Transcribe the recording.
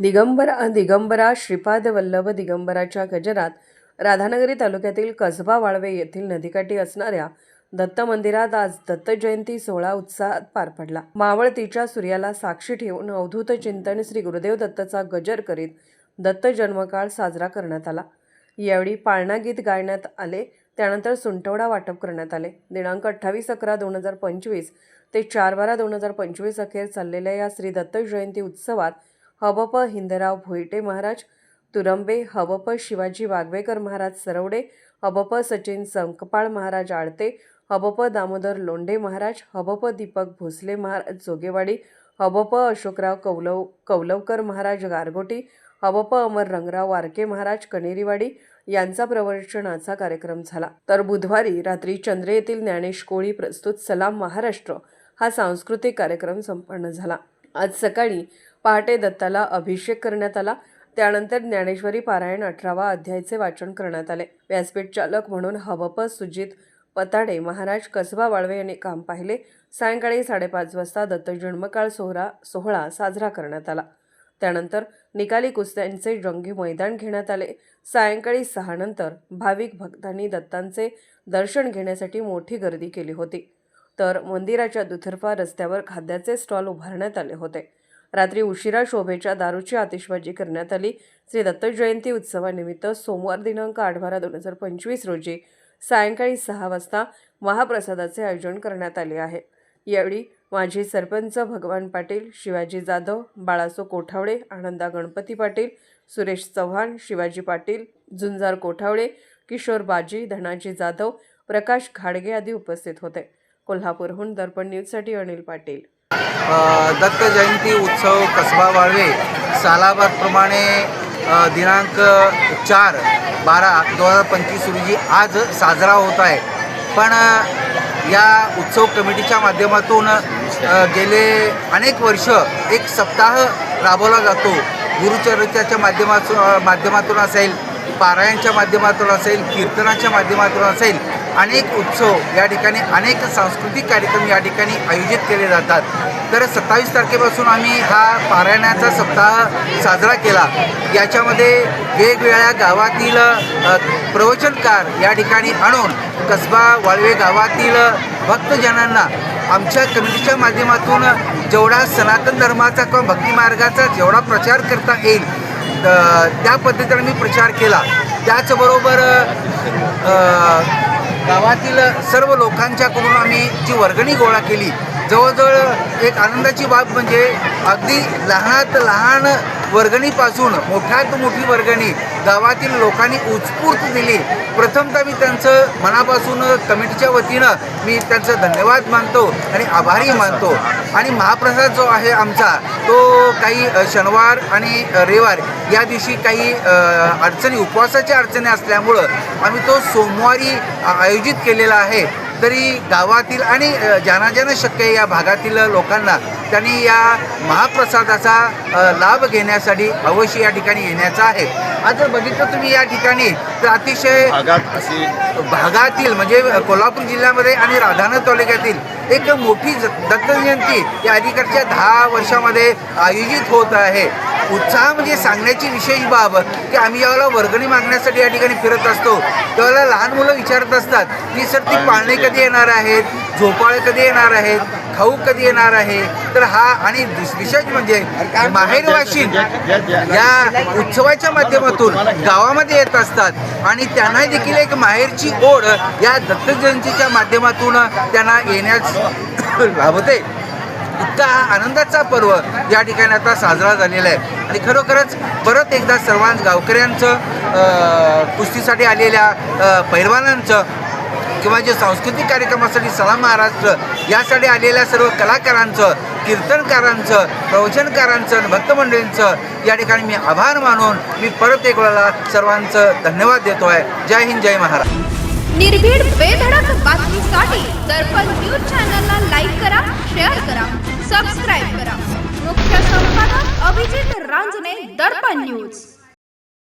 दिगंबर दिगंबरा श्रीपाद वल्लभ दिगंबराच्या गजरात राधानगरी तालुक्यातील कसबा वाळवे येथील नदीकाठी असणाऱ्या दत्त मंदिरात आज दत्त जयंती सोहळा उत्साहात पार पडला. मावळतीच्या सूर्याला साक्षी ठेवून अवधूत चिंतन श्री गुरुदेव दत्तचा गजर करीत दत्त जन्मकाळ साजरा करण्यात आला. यावेळी पाळणा गीत गायण्यात आले त्यानंतर सुंटवडा वाटप करण्यात आले. दिनांक अठ्ठावीस अकरा दोन हजार पंचवीस ते चार बारा दोन हजार पंचवीस अखेर चाललेल्या या श्री दत्त जयंती उत्सवात हबप हिंदराव भोईटे महाराज तुरंबे हबप शिवाजी वागवेकर महाराज सरवडे हबप सचिन संकपाळ महाराज आळते हबप दामोदर लोंढे महाराज हबप दीपक भोसले महाराज जोगेवाडी हबप अशोकराव कौलव कौलवकर महाराज गारगोटी हबप अमर रंगराव वारके महाराज कणेरीवाडी यांचा प्रवचनाचा कार्यक्रम झाला. तर बुधवारी रात्री चंद्रे येथील ज्ञानेश कोळी प्रस्तुत सलाम महाराष्ट्र हा सांस्कृतिक कार्यक्रम संपन्न झाला. आज सकाळी पहाटे दत्ताला अभिषेक करण्यात आला. त्यानंतर ज्ञानेश्वरी पारायण अठरावा अध्यायचे वाचन करण्यात आले. व्यासपीठ चालक म्हणून हबप सुजित पताडे महाराज कसबा वाळवे यांनी काम पाहिले. सायंकाळी साडेपाच वाजता दत्त जन्मकाळ सोहळा सोहळा साजरा करण्यात आला. त्यानंतर निकाली कुस्त्यांचे जंगी मैदान घेण्यात आले. सायंकाळी सहानंतर भाविक भक्तांनी दत्तांचे दर्शन घेण्यासाठी मोठी गर्दी केली होती. तर मंदिराच्या दुतर्फा रस्त्यावर खाद्याचे स्टॉल उभारण्यात आले होते. रात्री उशिरा शोभेच्या दारूची आतिषबाजी करण्यात आली. श्री दत्त जयंती उत्सवानिमित्त सोमवार दिनांक आठ बारा दोन हजार पंचवीस रोजी सायंकाळी सहा वाजता महाप्रसादाचे आयोजन करण्यात आले आहे. यावेळी माजी सरपंच भगवान पाटील शिवाजी जाधव बाळासो कोठावडे आनंदा गणपती पाटील सुरेश चव्हाण शिवाजी पाटील झुंजार कोठावडे किशोर बाजी धनाजी जाधव प्रकाश खाडगे आदी उपस्थित होते. कोल्हापूरहून दर्पण न्यूजसाठी अनिल पाटील. दत्त जयंती उत्सव कसबा वाळवे सालाबादप्रमाणे दिनांक चार बारा दोन हजार पंचवीस रोजी आज साजरा होत आहे. पण या उत्सव कमिटीच्या माध्यमातून गेले अनेक वर्ष एक सप्ताह राबवला जातो. गुरुचरित्राच्या माध्यमातून माध्यमातून असेल पारायणच्या माध्यमातून असेल कीर्तनाच्या माध्यमातून असेल अनेक उत्सव या ठिकाणी अनेक सांस्कृतिक कार्यक्रम या ठिकाणी आयोजित केले जातात. तर सत्तावीस तारखेपासून आम्ही हा पारायणाचा सप्ताह साजरा केला. याच्यामध्ये वेगवेगळ्या गावातील प्रवचनकार या ठिकाणी आणून कसबा वाळवे गावातील भक्तजनांना आमच्या कमिटीच्या माध्यमातून जेवढा सनातन धर्माचा किंवा भक्तिमार्गाचा जेवढा प्रचार करता येईल त्या पद्धतीने मी प्रचार केला. त्याचबरोबर गावातील सर्व लोकांच्याकडून आम्ही जी वर्गणी गोळा केली. जवळजवळ एक आनंदाची बाब म्हणजे अगदी लहानात लहान वर्गणीपासून मोठ्यात मोठी वर्गणी गावातील लोकांनी उत्स्फूर्त दिली. प्रथमतः मी त्यांचं मनापासून कमिटीच्या वतीनं मी त्यांचं धन्यवाद मानतो आणि आभारी मानतो. आणि महाप्रसाद जो आहे आमचा तो काही शनिवार आणि रविवार या दिवशी काही अडचणी उपवासाच्या अडचणी असल्यामुळं आम्ही तो सोमवारी आयोजित केलेला आहे. तरी गावातील आणि ज्यांना ज्यांना शक्य आहे या भागातील लोकांना त्यांनी या महाप्रसादाचा लाभ घेण्यासाठी अवश्य या ठिकाणी येण्याचा आहे. आज जर बघितलं तुम्ही या ठिकाणी तर अतिशय भागातील म्हणजे कोल्हापूर जिल्ह्यामध्ये आणि राधानगरी तालुक्यातील एक मोठी ज- दत्त जयंती या अलीकडच्या दहा वर्षामध्ये आयोजित होत आहे. उत्साह म्हणजे सांगण्याची विशेष बाब की आम्ही ज्यावेळेला वर्गणी मागण्यासाठी या ठिकाणी फिरत असतो. त्यावेळेला लहान मुलं विचारत असतात की सर ती पाळणे कधी येणार आहेत? झोपाळे कधी येणार आहेत? खाऊ कधी येणार आहे? तर हा आणि विशेष म्हणजे माहेर वाशिन या उत्सवाच्या माध्यमातून गावामध्ये येत असतात. आणि त्यांना देखील एक माहेरची ओढ या दत्त जयंतीच्या माध्यमातून त्यांना येण्यास लाभते. इतका हा आनंदाचा पर्व या ठिकाणी आता साजरा झालेला आहे. आणि खरोखरच परत एकदा सर्वांच गावकऱ्यांचं कुस्तीसाठी आलेल्या पैलवानांचं किंवा जे सांस्कृतिक कार्यक्रमासाठी सलाम महाराष्ट्र यासाठी आलेल्या सर्व कलाकारांचं कीर्तनकारांचं प्रवचनकारांचं आणि भक्तमंडळींचं या ठिकाणी मी आभार मानून मी परत एक वेळेला सर्वांचं धन्यवाद देतो आहे जय हिंद जय महाराज निर्भीड बेधडक बातमीसाठी दर्पण न्यूज चॅनलला लाईक करा शेअर करा सबस्क्राईब करा. मुख्य संपादक अभिजित रांजणे दर्पण न्यूज